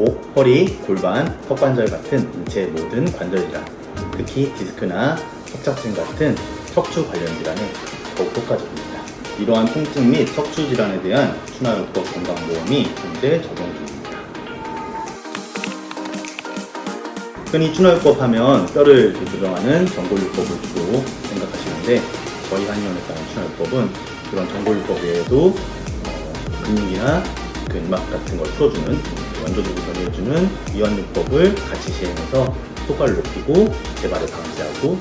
목, 허리, 골반, 턱관절 같은 인체의 모든 관절 질환, 특히 디스크나 협착증 같은 척추 관련 질환에 더욱 효과적입니다. 이러한 통증 및 척추 질환에 대한 추나요법 건강보험이 현재 적용 중입니다. 흔히 추나요법 하면 뼈를 조정하는 전골요법을 주로 생각하시는데 저희 한의원에 따른 추나요법은 그런 전골요법 외에도 어, 근육이나 근막 같은 걸 풀어주는 원조적으로 변해주는 이완요법을 같이 시행해서 효과를 높이고 재발을 방지하고